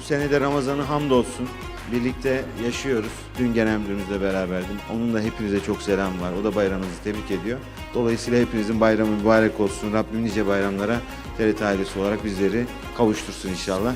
Bu sene de Ramazan'ı hamdolsun birlikte yaşıyoruz. Dün genel müdürümüzle beraberdim. Onun da hepinize çok selam var. O da bayramınızı tebrik ediyor. Dolayısıyla hepinizin bayramı mübarek olsun. Rabbim nice bayramlara TRT ailesi olarak bizleri kavuştursun inşallah.